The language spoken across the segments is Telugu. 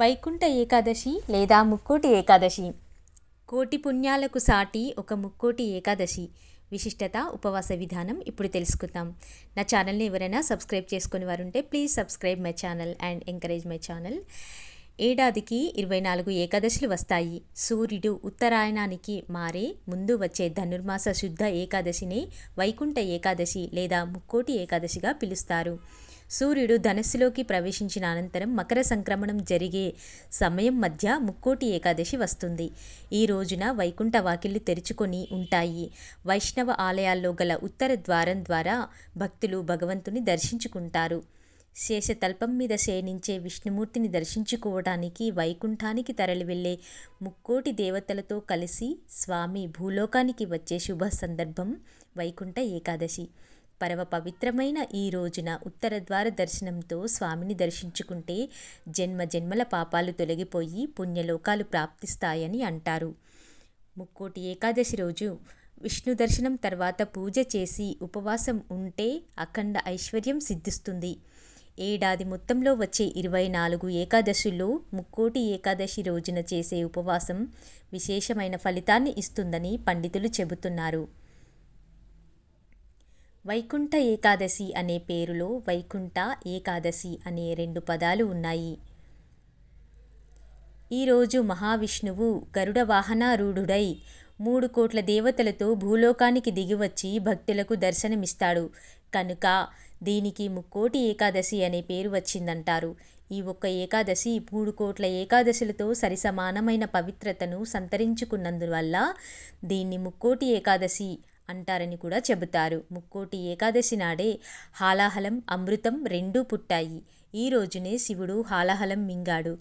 వైకుంఠ ఏకాదశి లేదా ముక్కోటి ఏకాదశి. కోటి పుణ్యాలకు సాటి ఒక ముక్కోటి ఏకాదశి. విశిష్టత ఉపవాస విధానం ఇప్పుడు తెలుసుకుందాం. నా ఛానల్ని ఎవరైనా సబ్స్క్రైబ్ చేసుకుని వారు ఉంటే please subscribe my channel and encourage my channel. ఏడాదికి ఇరవై నాలుగు ఏకాదశులు వస్తాయి. సూర్యుడు ఉత్తరాయణానికి మారే ముందు వచ్చే ధనుర్మాస శుద్ధ ఏకాదశిని వైకుంఠ ఏకాదశి లేదా ముక్కోటి ఏకాదశిగా పిలుస్తారు. సూర్యుడు ధనస్సులోకి ప్రవేశించిన అనంతరం మకర సంక్రమణం జరిగే సమయం మధ్య ముక్కోటి ఏకాదశి వస్తుంది. ఈ రోజున వైకుంఠ వాకిళ్ళు తెరుచుకొని ఉంటాయి. వైష్ణవ ఆలయాల్లో గల ఉత్తర ద్వారం ద్వారా భక్తులు భగవంతుని దర్శించుకుంటారు. శేషతల్పం మీద శయనించే విష్ణుమూర్తిని దర్శించుకోవడానికి వైకుంఠానికి తరలి వెళ్ళే ముక్కోటి దేవతలతో కలిసి స్వామి భూలోకానికి వచ్చే శుభ సందర్భం వైకుంఠ ఏకాదశి. పరమ పవిత్రమైన ఈ రోజున ఉత్తర ద్వార దర్శనంతో స్వామిని దర్శించుకుంటే జన్మ జన్మల పాపాలు తొలగిపోయి పుణ్యలోకాలు ప్రాప్తిస్తాయని అంటారు. ముక్కోటి ఏకాదశి రోజు విష్ణు దర్శనం తర్వాత పూజ చేసి ఉపవాసం ఉంటే అఖండ ఐశ్వర్యం సిద్ధిస్తుంది. ఏడాది మొత్తంలో వచ్చే ఇరవై నాలుగు ఏకాదశుల్లో ముక్కోటి ఏకాదశి రోజున చేసే ఉపవాసం విశేషమైన ఫలితాన్ని ఇస్తుందని పండితులు చెబుతున్నారు. వైకుంఠ ఏకాదశి అనే పేరులో వైకుంఠ ఏకాదశి అనే రెండు పదాలు ఉన్నాయి. ఈరోజు మహావిష్ణువు గరుడ వాహనారూఢుడై మూడు కోట్ల దేవతలతో భూలోకానికి దిగివచ్చి భక్తులకు దర్శనమిస్తాడు. కనుక దీనికి ముక్కోటి ఏకాదశి అనే పేరు వచ్చిందంటారు. ఈ ఒక్క ఏకాదశి మూడు కోట్ల ఏకాదశులతో సరిసమానమైన పవిత్రతను సంతరించుకున్నందువల్ల దీన్ని ముక్కోటి ఏకాదశి అంటారని కూడా చెబుతారు. ముక్కోటి ఏకాదశి నాడే హాలాహలం అమృతం రెండూ పుట్టాయి. ఈ రోజునే శివుడు హాలాహలం మింగాడు.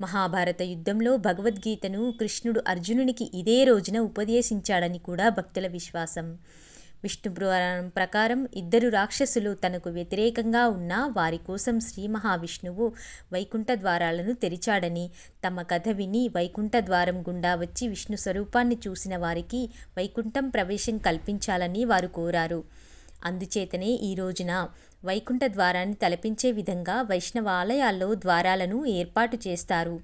మహాభారత యుద్ధంలో భగవద్గీతను కృష్ణుడు అర్జునునికి ఇదే రోజున ఉపదేశించాడని కూడా భక్తుల విశ్వాసం. విష్ణు పురాణం ప్రకారం ఇద్దరు రాక్షసులు తనకు వ్యతిరేకంగా ఉన్న వారి కోసం శ్రీ మహావిష్ణువు వైకుంఠ ద్వారాలను తెరిచాడని తమ కథ విని వైకుంఠ ద్వారం గుండా వచ్చి విష్ణు స్వరూపాన్ని చూసిన వారికి వైకుంఠం ప్రవేశం కల్పించాలని వారు కోరారు. అందుచేతనే ఈ రోజున వైకుంఠ ద్వారాన్ని తలపించే విధంగా వైష్ణవ ఆలయాల్లో ద్వారాలను ఏర్పాటు చేస్తారు.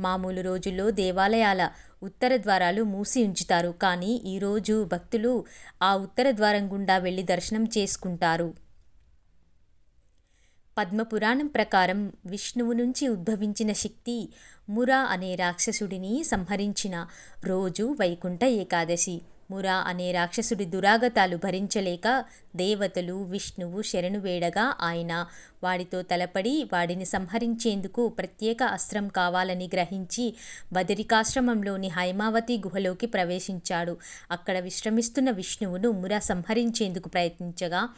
మామూలు రోజుల్లో దేవాలయాల ఉత్తర ద్వారాలు మూసి ఉంచుతారు. కానీ ఈరోజు భక్తులు ఆ ఉత్తర ద్వారం గుండా వెళ్ళి దర్శనం చేసుకుంటారు. పద్మపురాణం ప్రకారం విష్ణువు నుంచి ఉద్భవించిన శక్తి మురా అనే రాక్షసుడిని సంహరించిన రోజు వైకుంఠ ఏకాదశి. మురా అనే రాక్షసుడి దురాగతాలు భరించలేక దేవతలు విష్ణువు శరణు వేడగా ఆయన వాడితో తలపడి వాడిని సంహరించేందుకు ప్రత్యేక అస్త్రం కావాలని గ్రహించి బదరికాశ్రమంలోని హైమావతి గుహలోకి ప్రవేశించాడు. అక్కడ విశ్రమిస్తున్న విష్ణువును మురా సంహరించేందుకు ప్రయత్నించగా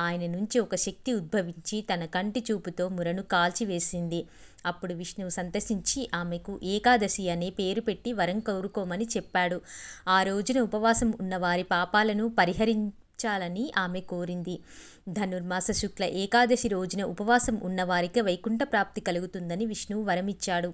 ఆయన నుంచి ఒక శక్తి ఉద్భవించి తన కంటి చూపుతో మురను కాల్చివేసింది. అప్పుడు విష్ణువు సంతసించి ఆమెకు ఏకాదశి అనే పేరు పెట్టి వరం కోరుకోమని చెప్పాడు. ఆ రోజున ఉపవాసం ఉన్న వారి పాపాలను పరిహరించాలని ఆమె కోరింది. ధనుర్మాస శుక్ల ఏకాదశి రోజున ఉపవాసం ఉన్నవారికి వైకుంఠ ప్రాప్తి కలుగుతుందని విష్ణువు వరమిచ్చాడు.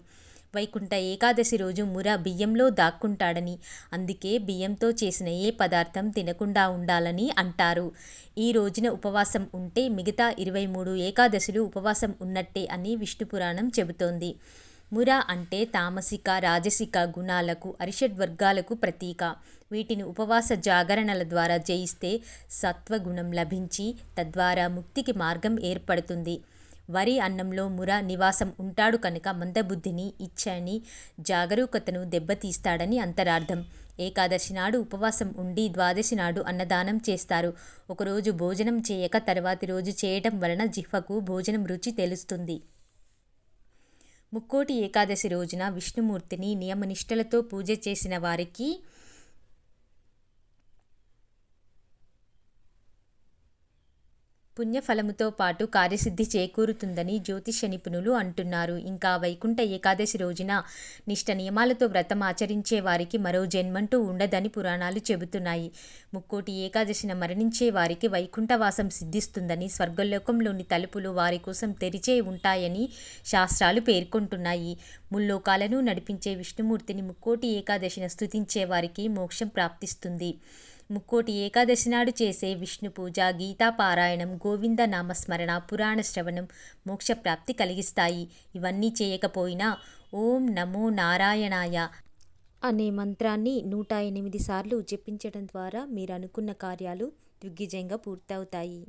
వైకుంఠ ఏకాదశి రోజు ముర బియ్యంలో దాక్కుంటాడని. అందుకే బియ్యంతో చేసిన ఏ పదార్థం తినకుండా ఉండాలని అంటారు. ఈ రోజున ఉపవాసం ఉంటే మిగతా ఇరవై మూడు ఏకాదశులు ఉపవాసం ఉన్నట్టే అని విష్ణు పురాణం చెబుతోంది. ముర అంటే తామసిక రాజసిక గుణాలకు అరిషడ్వర్గాలకు ప్రతీక. వీటిని ఉపవాస జాగరణల ద్వారా జయిస్తే సత్వగుణం లభించి తద్వారా ముక్తికి మార్గం ఏర్పడుతుంది. వరి అన్నంలో ముర నివాసం ఉంటాడు కనుక మందబుద్ధిని ఇచ్చని జాగరూకతను దెబ్బతీస్తాడని అంతరార్థం. ఏకాదశి నాడు ఉపవాసం ఉండి ద్వాదశి నాడు అన్నదానం చేస్తారు. ఒకరోజు భోజనం చేయక తర్వాతి రోజు చేయటం వలన జిహ్వకు భోజనం రుచి తెలుస్తుంది. ముక్కోటి ఏకాదశి రోజున విష్ణుమూర్తిని నియమనిష్టలతో పూజ చేసిన వారికి పుణ్యఫలముతో పాటు కార్యసిద్ధి చేకూరుతుందని జ్యోతిష నిపుణులు అంటున్నారు. ఇంకా వైకుంఠ ఏకాదశి రోజున నిష్ట నియమాలతో వ్రతం ఆచరించే వారికి మరో జన్మంటూ ఉండదని పురాణాలు చెబుతున్నాయి. ముక్కోటి ఏకాదశిన మరణించే వారికి వైకుంఠవాసం సిద్ధిస్తుందని స్వర్గలోకంలోని తలుపులు వారి కోసం తెరిచే ఉంటాయని శాస్త్రాలు పేర్కొంటున్నాయి. ముల్లోకాలను నడిపించే విష్ణుమూర్తిని ముక్కోటి ఏకాదశిన స్థుతించే వారికి మోక్షం ప్రాప్తిస్తుంది. ముక్కోటి ఏకాదశి నాడు చేసే విష్ణు పూజ గీతా పారాయణం గోవింద నామస్మరణ పురాణ శ్రవణం మోక్షప్రాప్తి కలిగిస్తాయి. ఇవన్నీ చేయకపోయినా ఓం నమో నారాయణాయ అనే మంత్రాన్ని నూట ఎనిమిది సార్లు జపించడం ద్వారా మీరు అనుకున్న కార్యాలు దిగ్విజయంగా పూర్తవుతాయి.